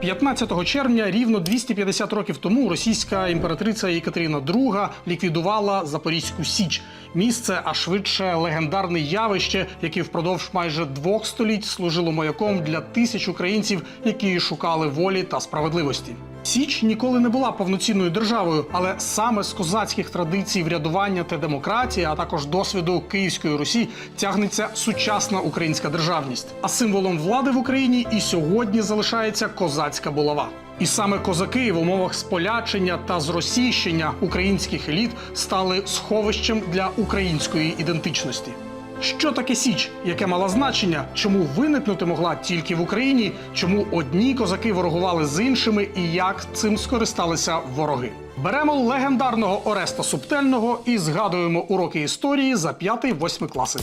15 червня, рівно 250 років тому, російська імператриця Екатерина II ліквідувала Запорізьку Січ, місце, а швидше легендарне явище, яке впродовж майже двох століть служило маяком для тисяч українців, які шукали волі та справедливості. Січ ніколи не була повноцінною державою, але саме з козацьких традицій врядування та демократії, а також досвіду Київської Русі, тягнеться сучасна українська державність. А символом влади в Україні і сьогодні залишається козацька булава. І саме козаки в умовах сполячення та зросійщення українських еліт стали сховищем для української ідентичності. Що таке Січ, яке мала значення, чому виникнути могла тільки в Україні, чому одні козаки ворогували з іншими і як цим скористалися вороги? Беремо легендарного Ореста Субтельного і згадуємо уроки історії за 5-8 класи.